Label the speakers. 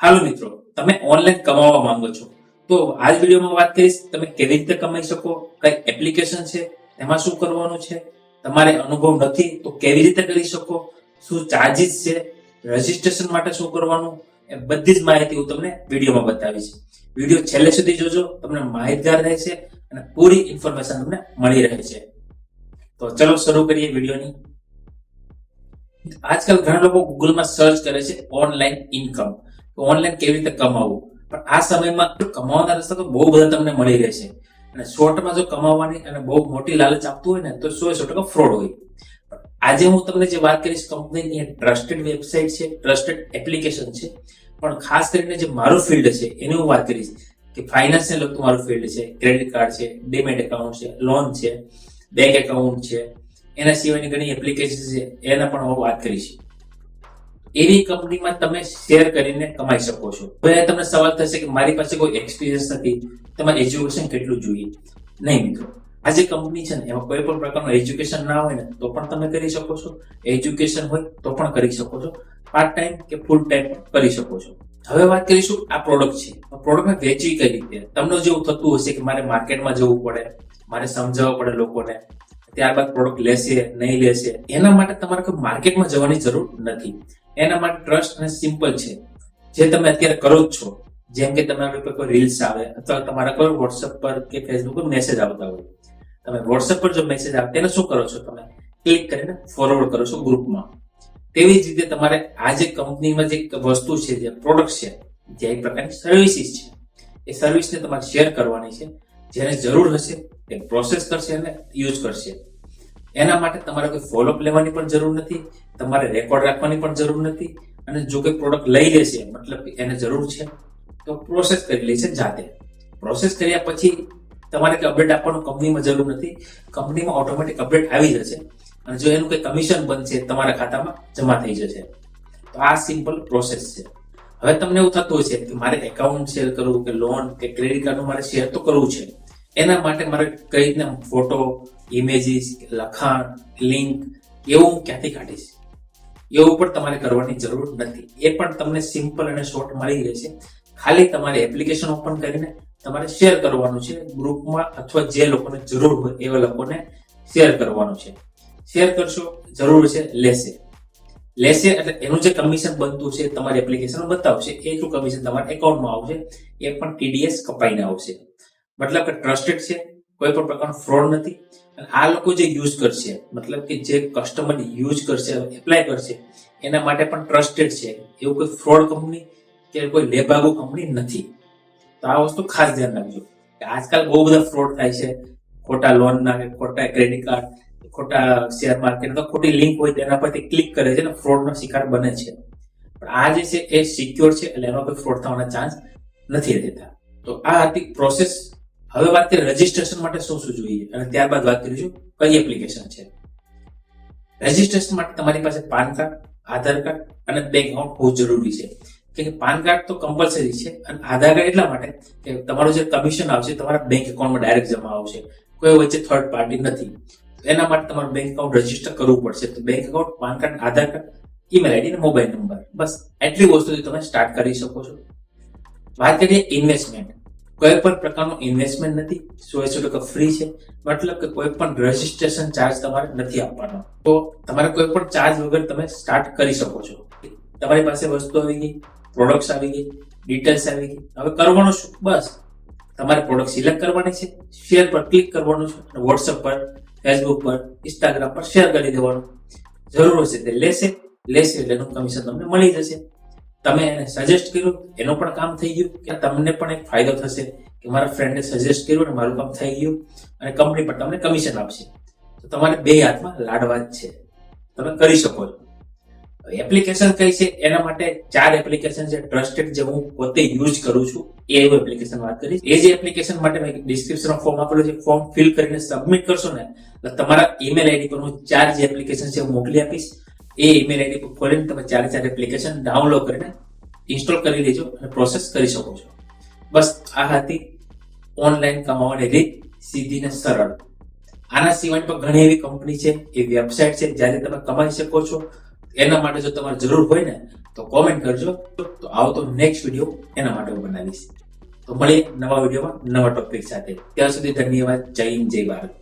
Speaker 1: હાલો મિત્રો, તમે ઓનલાઈન કમાવા માંગો છો. તો આજ વિડીયોમાં વાત કરીશ, તમે કેવી રીતે કમાઈ શકો, કઈ એપ્લિકેશન છે, એમાં શું કરવાનું છે, તમારે અનુભવ નથી, તો કેવી રીતે કરી શકો, શું ચાર્જિસ છે રજીસ્ટ્રેશન માટે શું કરવાનું, એ બધી જ માહિતી હું તમને વિડીયોમાં બતાવીશ. વીડિયો છેલ્લે સુધી જોજો, તમને માહિતગાર રહે છે અને પૂરી ઇન્ફોર્મેશન તમને મળી રહે છે. તો ચલો શરૂ કરીએ વિડીયોની. આજકાલ ઘણા લોકો ગૂગલમાં સર્ચ કરે છે ઓનલાઈન ઇન્કમ ઓનલાઈન કેવી રીતે કમાવવું પણ આ સમયમાં કમાવાના રસ્તા તો બહુ બધા તમને મળી રહેશે. અને શોર્ટમાં જો કમાવાની અને બહુ મોટી લાલચ આપતું હોય ને, તો સો સો ટકા ફ્રોડ હોય. આજે હું તમને જે વાત કરીશ કંપનીની ટ્રસ્ટેડ વેબસાઇટ છે ટ્રસ્ટેડ એપ્લિકેશન છે. પણ ખાસ કરીને જે મારું ફિલ્ડ છે, એની હું વાત કરીશ કે ફાઇનાન્સને લગતું મારું ફિલ્ડ છે ક્રેડિટ કાર્ડ છે ડીમેટ એકાઉન્ટ છે લોન છે બેંક એકાઉન્ટ છે, એના સિવાયની ઘણી એપ્લિકેશન છે, એના પણ હું વાત કરીશ. એવી કંપનીમાં તમે શેર કરીને કમાઈ શકો છો. હવે તમને સવાલ થશે કે મારી પાસે કોઈ એક્સપિરિયન્સ નથી તમારે એજ્યુકેશન કેટલું જોઈએ? નહીં મિત્રો. આ જે કંપની છે ને, એમાં કોઈ પણ પ્રકારનું એજ્યુકેશન ના હોય ને, તો પણ તમે કરી શકો છો. એજ્યુકેશન હોય તો પણ કરી શકો છો. પાર્ટ ટાઈમ કે ફૂલ ટાઈમ કરી શકો છો. હવે વાત કરીશું આ પ્રોડક્ટ છે. પ્રોડક્ટને વેચવી કઈ રીતે તમને જેવું થતું હશે કે મારે માર્કેટમાં જવું પડે, મારે સમજાવવું પડે લોકોને, ત્યારબાદ પ્રોડક્ટ લેશે, નહીં લેશે, એના માટે તમારે કોઈ માર્કેટમાં જવાની જરૂર નથી. એના માટે ટ્રસ્ટ અને સિમ્પલ છે. જે તમે અત્યારે કરો જ છો, જેમ કે તમારા પર કોઈ રીલ્સ આવે, અથવા તમારા કોઈ વોટ્સઅપ પર કે ફેસબુક પર મેસેજ આવતા હોય. તમે વોટ્સઅપ પર જો મેસેજ આવે, તેને શું કરો છો તમે? ક્લિક કરીને ફોરવર્ડ કરો છો ગ્રુપમાં તેવી જ રીતે તમારે આ જે કંપનીમાં જે વસ્તુ છે, જે પ્રોડક્ટ છે, જે એક પ્રકારની સર્વિસીસ છે, એ સર્વિસને તમારે શેર કરવાની છે. જેને જરૂર હશે, તે પ્રોસેસ કરશે અને યુઝ કરશે. એના માટે તમારે કોઈ ફોલોઅપ લેવાની પણ જરૂર નથી, તમારે રેકોર્ડ રાખવાની પણ જરૂર નથી, અને જો કોઈ પ્રોડક્ટ લઈ લેશે મતલબ કે એને જરૂર છે, તો પ્રોસેસ કરી લેશે જાતે. પ્રોસેસ કર્યા પછી તમારે કંઈ અપડેટ આપવાનું કંપનીમાં જરૂર નથી કંપનીમાં ઓટોમેટિક અપડેટ આવી જશે, અને જો એનું કોઈ કમિશન બનશે તમારા ખાતામાં, જમા થઈ જશે. તો આ સિમ્પલ પ્રોસેસ છે. હવે તમને એવું થતું છે કે મારે એકાઉન્ટ શેર કરવું, કે લોન કે ક્રેડિટ કાર્ડનું મારે શેર તો કરવું છે. એના માટે મારે કઈ રીતના ફોટો ઇમેજીસ લખાણ લિંક એવું ક્યાંથી કાઢીશ? એવું પણ તમારે કરવાની જરૂર નથી. એ પણ તમને સિમ્પલ અને શોર્ટ મળી રહેશે. ખાલી તમારે એપ્લિકેશન ઓપન કરીને તમારે શેર કરવાનું છે ગ્રુપમાં અથવા જે લોકોને જરૂર હોય એવા લોકોને શેર કરવાનું છે. શેર કરશો, જરૂર છે, લેશે. લેશે એટલે એનું જે કમિશન બનતું છે, તમારી એપ્લિકેશન બતાવશે, એ શું કમિશન તમારા એકાઉન્ટમાં આવશે, એ પણ ટીડીએસ કપાઈને આવશે. મતલબ કે ટ્રસ્ટેડ છે કોઈ પણ પ્રકારનો ફ્રોડ નથી. અને આ લોકો જે યુઝ કરશે, મતલબ કે જે કસ્ટમર યુઝ કરશે એપ્લાય કરશે, એના માટે પણ ટ્રસ્ટેડ છે. એવું કોઈ ફ્રોડ કંપની કે કોઈ લેભાગુ કંપની નથી. તો આ વસ્તુ ખાસ ધ્યાન રાખજો. કે આજકાલ બહુ બધા ફ્રોડ થાય છે. ખોટા લોન ના કે ખોટા ક્રેડિટ કાર્ડ ખોટા શેર માર્કેટ ખોટી લિંક હોય તેના પરથી ક્લિક કરે છે અને ફ્રોડનો શિકાર બને છે. પણ આ જે છે એ સિક્યોર છે, એટલે એનો કોઈ ફ્રોડ થવાના ચાન્સ નથી રહેતા. તો આ હતી પ્રોસેસ હવે વાત કરીએ રજીસ્ટ્રેશન માટે શું શું જોઈએ? અને ત્યારબાદ વાત કરીશું કઈ એપ્લિકેશન છે. રજીસ્ટ્રેશન માટે તમારી પાસે પાન કાર્ડ આધાર કાર્ડ અને બેંક એકાઉન્ટ બહુ જરૂરી છે. કે પાન કાર્ડ તો કમ્પલસરી છે અને આધાર કાર્ડ એટલા માટે કે તમારું જે કમિશન આવશે તમારા બેંક એકાઉન્ટમાં ડાયરેક્ટ જમા આવશે. કોઈ વચ્ચે થર્ડ પાર્ટી નથી. એના માટે તમારું બેંક એકાઉન્ટ રજિસ્ટર કરવું પડશે. તો bank account PAN card Aadhaar card email ID અને મોબાઈલ નંબર બસ, એટલી વસ્તુથી તમે સ્ટાર્ટ કરી શકો છો. વાત કરીએ ઇન્વેસ્ટમેન્ટ કોઈ પણ પ્રકારનું ઇન્વેસ્ટમેન્ટ નથી. સો સો ટકા ફ્રી છે. મતલબ કે કોઈ પણ રજીસ્ટ્રેશન ચાર્જ તમારે નથી આપવાનો. તો તમારે કોઈ પણ ચાર્જ વગર તમે સ્ટાર્ટ કરી શકો છો. તમારી પાસે વસ્તુ આવી ગઈ પ્રોડક્ટ્સ આવી ગઈ ડિટેલ્સ આવી ગઈ. હવે કરવાનું શું? બસ. તમારે પ્રોડક્ટ સિલેક્ટ કરવાની છે શેર પર ક્લિક કરવાનું છે, અને વોટ્સઅપ પર ફેસબુક પર ઇન્સ્ટાગ્રામ પર શેર કરી દેવાનું. જરૂર હશે તે લેશે. લેશે એટલે એનું કમિશન તમને મળી જશે. તમે એને સજેસ્ટ કર્યું, એનું પણ કામ થઈ ગયું કે તમને પણ એક ફાયદો થશે કે મારા ફ્રેન્ડે સજેસ્ટ કર્યું અને મારું કામ થઈ ગયું અને કંપની પણ તમને કમિશન આપશે. તો તમારે બે હાથમાં લાડવા જ છે. તમે કરી શકો છો. એપ્લિકેશન કઈ છે? એના માટે ચાર એપ્લિકેશન છે. ટ્રસ્ટેડ જે હું પોતે યુઝ કરું છું, એ એપ્લિકેશન વાત કરીશ એ જે એપ્લિકેશન માટે મેં ડિસ્ક્રિપ્શન ફોર્મ આપેલું છે ફોર્મ ફિલ કરીને સબમિટ કરશો ને એટલે તમારા ઈમેલ આઈડી પર હું ચાર જે એપ્લિકેશન છે મોકલી આપીશ. એ ઈમેલ આઈડી પર ખોલીને તમે ચારે ચાર એપ્લિકેશન ડાઉનલોડ કરીને ઇન્સ્ટોલ કરી લેજો અને પ્રોસેસ કરી શકો છો. બસ આ હતી ઓનલાઈન કમાવાની રીત સીધી ને સરળ. આના સિવાય પણ ઘણી એવી કંપની છે, એ વેબસાઇટ છે, જ્યારે તમે કમાઈ શકો છો, એના માટે જો તમારે જરૂર હોય ને, તો કોમેન્ટ કરજો. તો આવતો નેક્સ્ટ વીડિયો એના માટે હું બનાવીશ. તો મળીએ નવા વિડીયોમાં નવા ટોપિક સાથે. ત્યાં સુધી ધન્યવાદ. જય હિન્દ, જય ભારત.